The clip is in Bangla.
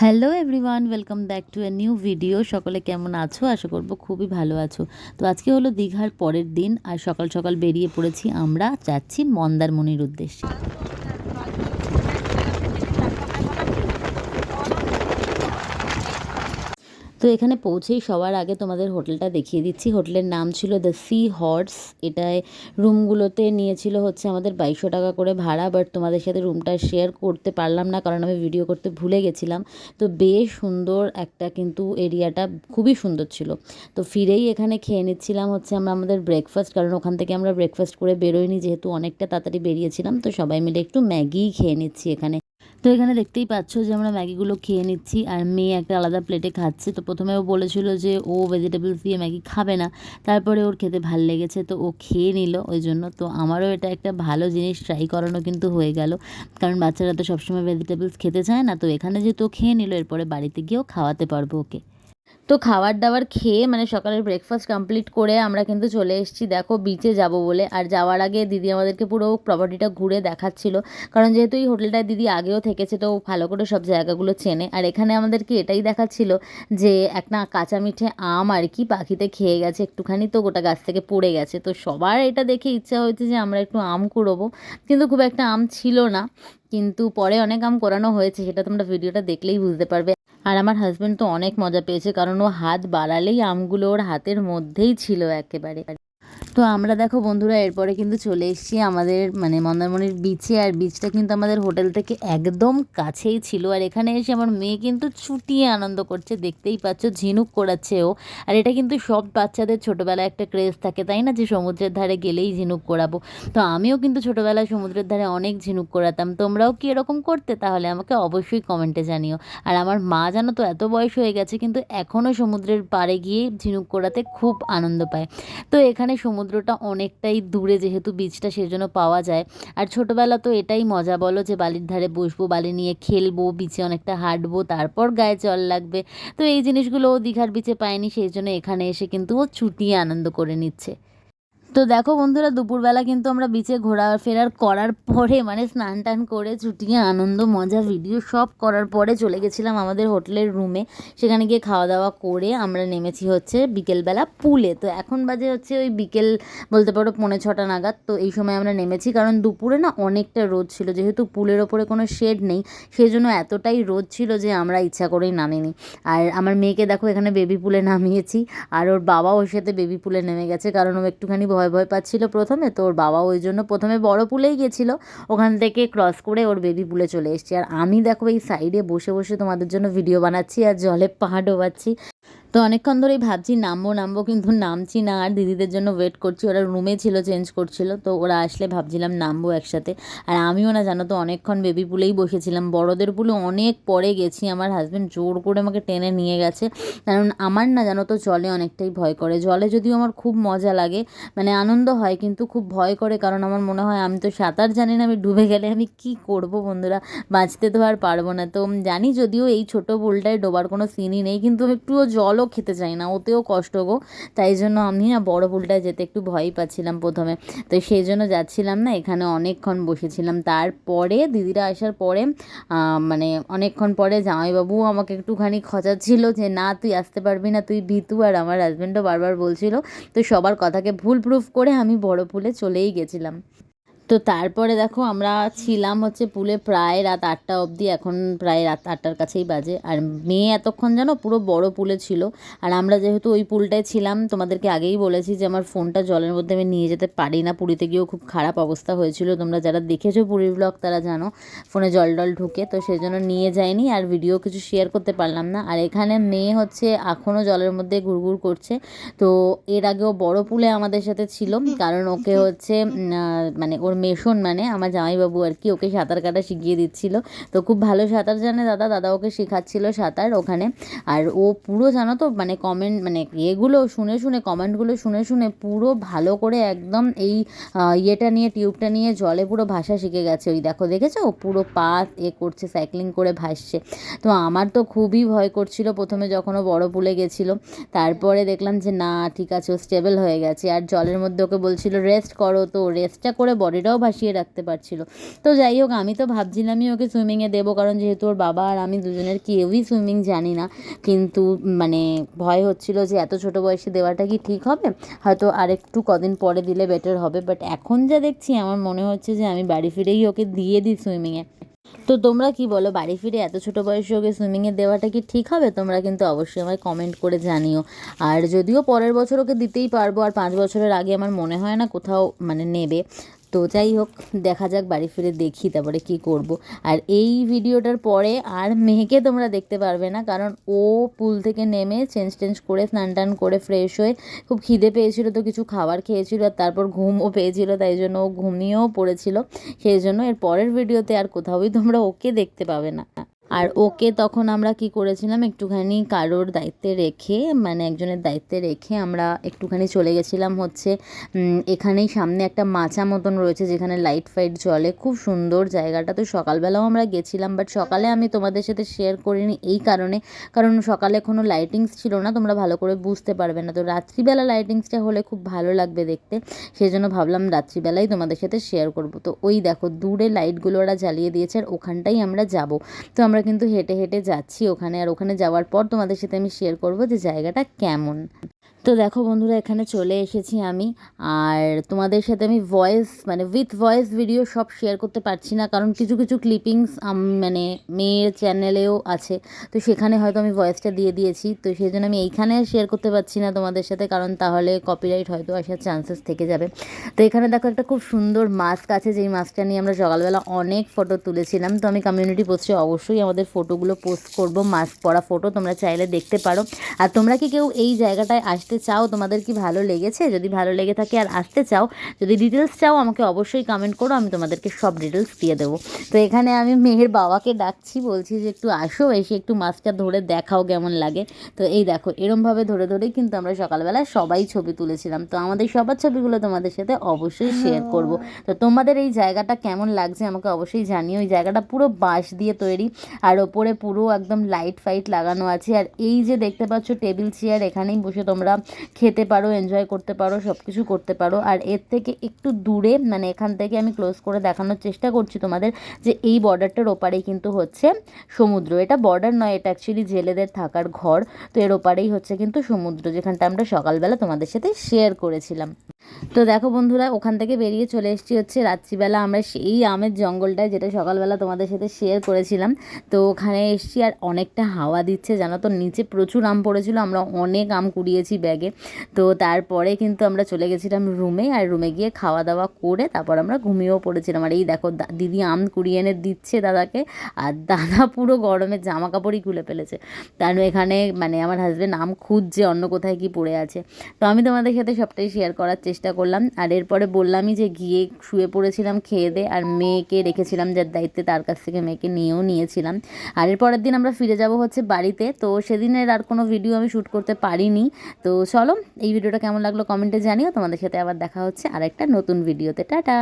Hello everyone welcome back to a new video সকলে কেমন আছো? আশা করব খুবই ভালো আছো। তো আজকে হলো দীঘার পরের দিন, আর সকাল সকাল বেরিয়ে পড়েছি আমরা, যাচ্ছি মন্দারমণির উদ্দেশ্যে। তো এখানে পৌঁছেই সবার আগে তোমাদের হোটেলটা দেখিয়ে দিচ্ছি। হোটেলের নাম ছিল দ্য সি হর্স এটায় রুমগুলোতে নিয়েছিল হচ্ছে আমাদের বাইশশো টাকা করে ভাড়া বাট তোমাদের সাথে রুমটা শেয়ার করতে পারলাম না, কারণ আমি ভিডিও করতে ভুলে গেছিলাম। তো বেশ সুন্দর একটা কিন্তু এরিয়াটা খুবই সুন্দর ছিল। তো ফিরেই এখানে খেয়ে নিচ্ছিলাম হচ্ছে আমরা আমাদের ব্রেকফাস্ট কারণ ওখান থেকে আমরা ব্রেকফাস্ট করে বেরোইনি, যেহেতু অনেকটা তাড়াতাড়ি বেরিয়েছিলাম। তো সবাই মিলে একটু ম্যাগিই খেয়ে নিচ্ছি এখানে। তো এখানে দেখতেই পাচ্ছ যে আমরা ম্যাগিগুলো খেয়ে নিচ্ছি আর মেয়ে একটা আলাদা প্লেটে খাচ্ছে। তো প্রথমে ও বলেছিল যে ও ভেজিটেবলস দিয়ে ম্যাগি খাবে না। তারপরে ওর খেতে ভালো লেগেছে তো ও খেয়ে নিল ওই জন্য। তো আমারও এটা একটা ভালো জিনিস ট্রাই করানো কিন্তু হয়ে গেল। কারণ বাচ্চারা তো সবসময় ভেজিটেবলস খেতে চায় না। তো এখানে যেহেতু খেয়ে নিল, এরপরে বাড়িতে গিয়েও খাওয়াতে পারব ওকে। তো খাবার দাবার খেয়ে মানে সকালের ব্রেকফাস্ট কমপ্লিট করে আমরা কিন্তু চলে এসেছি, দেখো বিচে যাব বলে। আর যাওয়ার আগে দিদি আমাদেরকে পুরো প্রপার্টিটা ঘুরে দেখাচ্ছিল। কারণ যেহেতু এই হোটেলটায় দিদি আগেও থেকেছে, তো ভালো করে সব জায়গাগুলো চেনে। আর এখানে আমাদেরকে এটাই দেখাচ্ছিল যে একটা কাঁচা মিঠে আম আর কি পাখিতে খেয়ে গেছে একটুখানি, তো গোটা গাছ থেকে পড়ে গেছে। তো সবার এটা দেখে ইচ্ছা হয়েছে যে আমরা একটু আম কুড়োবো। কিন্তু খুব একটা আম ছিল না। কিন্তু পরে অনেক আম করানো হয়েছে, সেটা তোমরা ভিডিওটা দেখলেই বুঝতে পারবে। আর আমার হাজব্যান্ড তো অনেক মজা পেয়েছে, কারণ ও হাত বাড়ালেই আমগুলো ওর হাতের মধ্যেই ছিল একেবারে। তো আমরা দেখো বন্ধুরা, এরপরে কিন্তু চলে এসেছি আমাদের মানে মন্দারমণির বিচে আর বিচটা কিন্তু আমাদের হোটেল থেকে একদম কাছেই ছিল। আর এখানে এসে আমার মেয়ে কিন্তু ছুটিয়ে আনন্দ করছে, দেখতেই পাচ্ছ ঝিনুক করাচ্ছে ও। আর এটা কিন্তু সব বাচ্চাদের ছোটোবেলায় একটা ক্রেজ থাকে, তাই না? যে সমুদ্রের ধারে গেলেই ঝিনুক করাবো তো আমিও কিন্তু ছোটোবেলায় সমুদ্রের ধারে অনেক ঝিনুক করাতাম তোমরাও কি এরকম করতে? তাহলে আমাকে অবশ্যই কমেন্টে জানিও। আর আমার মা জানো তো এত বয়স হয়ে গেছে, কিন্তু এখনও সমুদ্রের পাড়ে গিয়ে ঝিনুক করাতে খুব আনন্দ পায়। তো এখানে সমুদ্রটা অনেকটাই দূরে যেহেতু বীজটা সেজন্য পাওয়া যায়। আর ছোটোবেলা তো এটাই মজা, বলো যে বালির ধারে বসবো, বালি নিয়ে খেলব বিচে অনেকটা হাঁটবো, তারপর গায়ে জল লাগবে। তো এই জিনিসগুলো ও দীঘার বিচে পায়নি, সেই জন্য এখানে এসে কিন্তু ও ছুটিয়ে আনন্দ করে নিচ্ছে। তো দেখো বন্ধুরা, দুপুরবেলা কিন্তু আমরা বিচে ঘোরা ফেরার করার পরে মানে স্নান টান করে ছুটিয়ে আনন্দ, মজা ভিডিও সব করার পরে চলে গেছিলাম আমাদের হোটেলের রুমে সেখানে গিয়ে খাওয়া দাওয়া করে আমরা নেমেছি হচ্ছে বিকেলবেলা পুলে। তো এখন বাজে হচ্ছে ওই বিকেল বলতে পারো পৌনে ছটা নাগাদ। তো এই সময় আমরা নেমেছি কারণ দুপুরে না অনেকটা রোদ ছিল, যেহেতু পুলের ওপরে কোনো শেড নেই সেই জন্য এতটাই রোদ ছিল যে আমরা ইচ্ছা করেই নামিনি। আর আমার মেয়েকে দেখো এখানে বেবি পুলে নামিয়েছি, আর ওর বাবা ওর সাথে বেবি পুলে নেমে গেছে, কারণ ও একটুখানি ভয় ভয় ভয় পাচ্ছিল প্রথমে। তো ওর বাবা ওই জন্য প্রথমে বড় পুলেই গেছিল। ওখান থেকে ক্রস করে ওর বেবি পুলে চলে এসেছি। আর আমি দেখো এই সাইডে বসে বসে তোমাদের জন্য ভিডিও বানাচ্ছি আর জলে পা ডোবাচ্ছি। তো অনেকক্ষণ ধরেই ভাবছি, নামবো নামবো, কিন্তু নামছি না। আর দিদিদের জন্য ওয়েট করছি, ওরা রুমে ছিল চেঞ্জ করছিল। তো ওরা আসলে ভাবছিলাম নামবো একসাথে। আর আমিও না, জানো তো, অনেকক্ষণ বেবি পুলেই বসেছিলাম। বড়দের পুলে অনেক পরে গেছি। আমার হাজব্যান্ড জোর করে আমাকে টেনে নিয়ে গেছে। কারণ আমার না, জানো তো, জলে অনেকটাই ভয় করে। জলে যদিও আমার খুব মজা লাগে মানে আনন্দ হয়, কিন্তু খুব ভয় করে। কারণ আমার মনে হয়, আমি তো সাঁতার জানি না, আমি ডুবে গেলে আমি কি করব বন্ধুরা? বাঁচতে তো আর পারব না। তো জানি যদিও এই ছোটো পুলটায় ডোবার কোনো সিনই নেই, কিন্তু একটুও জলও খেতে চাই না, ওতেও কষ্ট গো। তাই জন্য আমি না বড় পুলটায় যেতে একটু ভয়ই পাচ্ছিলাম প্রথমে। তো সেই জন্য যাচ্ছিলাম না, এখানে অনেকক্ষণ বসেছিলাম। তারপরে দিদিরা আসার পরে মানে অনেকক্ষণ পরে জামাইবাবু আমাকে একটুখানি খচাচ্ছিল যে, না, তুই আসতে পারবি না, তুই ভিতু আর আমার হাজব্যান্ডও বারবার বলছিল। তো সবার কথাকে ভুল প্রুফ করে আমি বড় পুলে চলেই গেছিলাম। তো তারপরে দেখো আমরা ছিলাম হচ্ছে পুলে প্রায় রাত আটটা অবধি, এখন প্রায় রাত আটটার কাছেই বাজে। আর মেয়ে এতক্ষণ জানো পুরো বড় পুলে ছিল। আর আমরা যেহেতু ওই পুলটায় ছিলাম, তোমাদেরকে আগেই বলেছি যে আমার ফোনটা জলের মধ্যে আমি নিয়ে যেতে পারি না। পুরীতে গিয়েও খুব খারাপ অবস্থা হয়েছিল। তোমরা যারা দেখেছ পুরীর ব্লগ তারা জানো ফোনে জল টল ঢুকে, তো সেই জন্য নিয়ে যায়নি আর ভিডিও কিছু শেয়ার করতে পারলাম না। আর এখানে মেয়ে হচ্ছে এখনও জলের মধ্যে ঘুরঘুর করছে। তো এর আগেও বড় পুলে আমাদের সাথে ছিল, কারণ ওকে হচ্ছে মানে ওর মেশন মানে আমার জামাইবাবু আর কি ওকে সাঁতার কাটা শিখিয়ে দিচ্ছিল। তো খুব ভালো সাঁতার জানে দাদা দাদা ওকে শেখাচ্ছিল সাঁতার ওখানে। আর ও পুরো জানো তো মানে কমেন্ট মানে এগুলো শুনে শুনে কমেন্টগুলো শুনে শুনে পুরো ভালো করে একদম এই ইয়েটা নিয়ে টিউবটা নিয়ে জলে পুরো ভাষা শিখে গেছে। ওই দেখো, দেখেছ? ও পুরো পা এ করছে সাইক্লিং করে ভাসছে। তো আমার তো খুবই ভয় করছিল প্রথমে যখন ও বড় পুলে গেছিল। তারপরে দেখলাম যে, না, ঠিক আছে, ও স্টেবল হয়ে গেছে। আর জলের মধ্যে ওকে বলছিল রেস্ট করো তো। রেস্টটা করে বডিটা সেটাও ভাসিয়ে রাখতে পারছিল। তো যাই হোক, আমি তো ভাবছিলামই ওকে সুইমিংয়ে দেবো, কারণ যেহেতু ওর বাবা আর আমি দুজনের কেউই সুইমিং জানি না। কিন্তু মানে ভয় হচ্ছিল যে এত ছোট বয়সে দেওয়াটা কি ঠিক হবে? হয়তো আরেকটু কদিন পরে দিলে বেটার হবে। বাট এখন যা দেখছি, আমার মনে হচ্ছে যে আমি বাড়ি ফিরেই ওকে দিয়ে দিই সুইমিংয়ে তো তোমরা কি বলো, বাড়ি ফিরে এত ছোট বয়সে ওকে সুইমিংয়ে দেওয়াটা কি ঠিক হবে? তোমরা কিন্তু অবশ্যই আমায় কমেন্ট করে জানিও। আর যদিও পরের বছর ওকে দিতেই পারব, আর পাঁচ বছরের আগে আমার মনে হয় না কোথাও মানে নেবে। তো যাই হোক, দেখা যাক বাড়ি ফিরে দেখি তারপরে কি করব। আর এই ভিডিওটার পরে আর মেয়েকে তোমরা দেখতে পারবে না, কারণ ও পুল থেকে নেমে চেঞ্জ টেঞ্জ করে, স্নান টান করে ফ্রেশ হয়ে খুব খিদে পেয়েছিল তো কিছু খাবার খেয়েছিল আর তারপর ঘুমও পেয়েছিল, তাই জন্য ও ঘুমিয়েও পড়েছিল। সেই জন্য এর পরের ভিডিওতে আর কোথাওই তোমরা ওকে দেখতে পাবে না। আর ওকে তখন আমরা কি করেছিলাম, একটুখানি কারোর দায়িত্বে রেখে মানে একজনের দায়িত্বে রেখে আমরা একটুখানি চলে গেছিলাম হচ্ছে এখানেই সামনে একটা মাচা মতন রয়েছে যেখানে লাইট ফাইট জ্বলে খুব সুন্দর জায়গাটা। তো সকালবেলাও আমরা গেছিলাম বাট সকালে আমি তোমাদের সাথে শেয়ার করিনি এই কারণে। কারণ সকালে কোনো লাইটিংস ছিল না, তোমরা ভালো করে বুঝতে পারবে না। তো রাত্রিবেলা লাইটিংসটা হলে খুব ভালো লাগবে দেখতে। সেই জন্য ভাবলাম রাত্রিবেলাই তোমাদের সাথে শেয়ার করব। তো ওই দেখো, দূরে লাইটগুলো ওরা জ্বালিয়ে দিয়েছে, আর ওখানটাই আমরা যাব। তো আমরা কিন্তু হেঁটে হেঁটে যাচ্ছি ওখানে, আর ওখানে যাওয়ার পর তোমাদের সাথে আমি শেয়ার করব যে জায়গাটা কেমন। তো দেখো বন্ধুরা, এখানে চলে এসেছি আমি। আর তোমাদের সাথে আমি ভয়েস মানে উইথ ভয়েস ভিডিও সব শেয়ার করতে পারছি না, কারণ কিছু কিছু ক্লিপিংস মানে মেয়ের চ্যানেলেও আছে। তো সেখানে হয়তো আমি ভয়েসটা দিয়ে দিয়েছি। তো সেই জন্য আমি এইখানে শেয়ার করতে পারছি না তোমাদের সাথে, কারণ তাহলে কপিরাইট হয়তো আসার চান্সেস থেকে যাবে। তো এখানে দেখো একটা খুব সুন্দর মাস্ক আছে, যেই মাস্কটা নিয়ে আমরা সকালবেলা অনেক ফটো তুলেছিলাম। তো আমি কমিউনিটি পোস্টে অবশ্যই আমাদের ফটোগুলো পোস্ট করব মাস্ক পরা ফটো তোমরা চাইলে দেখতে পারো। আর তোমরা কি কেউ এই জায়গাটায় আসতে চাও তোমাদের কি ভালো লেগেছে? যদি ভালো লেগে থাকে আর আসতে চাও যদি ডিটেলস চাও আমাকে অবশ্যই কমেন্ট করো আমি তোমাদেরকে সব ডিটেলস দিয়ে দেবো। তো এখানে আমি মেয়ের বাবাকে ডাকছি বলছি যে একটু আসো এসে একটু মাছটা ধরে দেখাও কেমন লাগে। তো এই দেখো এরমভাবে ধরে ধরেই কিন্তু আমরা সকালবেলা সবাই ছবি তুলেছিলাম। তো আমাদের সবার ছবিগুলো তোমাদের সাথে অবশ্যই শেয়ার করব। তো তোমাদের এই জায়গাটা কেমন লাগছে আমাকে অবশ্যই জানিও। এই জায়গাটা পুরো বাঁশ দিয়ে তৈরি আর ওপরে পুরো একদম লাইট ফাইট লাগানো আছে। আর এই যে দেখতে পাচ্ছ টেবিল চেয়ার এখানেই বসে তোমরা খেতে পারো এনজয় করতে পারো সব কিছু করতে পারো। আর এর থেকে একটু দূরে মানে এখান থেকে আমি ক্লোজ করে দেখানোর চেষ্টা করছি তোমাদের যে এই বর্ডারটার ওপারেই কিন্তু হচ্ছে সমুদ্র। এটা বর্ডার নয়, এটা অ্যাকচুয়ালি জেলেদের থাকার ঘর। তো এর ওপারেই হচ্ছে কিন্তু সমুদ্র, যেখানটা আমরা সকালবেলা তোমাদের সাথে শেয়ার করেছিলাম। তো দেখো বন্ধুরা, ওখান থেকে বেরিয়ে চলে এসেছি হচ্ছে রাত্রিবেলা। আমরা সেই আমের জঙ্গলটায় যেটা সকালবেলা তোমাদের সাথে শেয়ার করেছিলাম। তো ওখানে এসেছি আর অনেকটা হাওয়া দিচ্ছে, জানো তো? নিচে প্রচুর আম পড়েছিল, আমরা অনেক আম কুড়িয়েছি ব্যাগে। তো তারপরে কিন্তু আমরা চলে গেছিলাম রুমে আর রুমে গিয়ে খাওয়া দাওয়া করে তারপর আমরা ঘুমিয়েও পড়েছিলাম। আর এই দেখো দিদি আম কুড়িয়ে এনে দিচ্ছে দাদাকে, আর দাদা পুরো গরমে জামা কাপড়ই খুলে ফেলেছে। কারণ এখানে মানে আমার হাজব্যান্ড আম খুঁজছে অন্য কোথায় কি পড়ে আছে। তো আমি তোমাদের সাথে সবটাই শেয়ার করার চেষ্টা করলাম। আর এরপরে বললামই যে গিয়ে শুয়ে পড়েছিলাম খেয়ে দে, আর মেয়েকে রেখেছিলাম যার দায়িত্বে তার কাছ থেকে মেয়েকে নিয়েও নিয়েছিলাম। আর এরপরের দিন আমরা ফিরে যাব হচ্ছে বাড়িতে। তো সেদিনের আর কোনো ভিডিও আমি শ্যুট করতে পারিনি। তো চলো, এই ভিডিওটা কেমন লাগল কমেন্টে জানিও। তোমাদের সাথে আবার দেখা হচ্ছে আর একটা নতুন ভিডিওতে টাটা!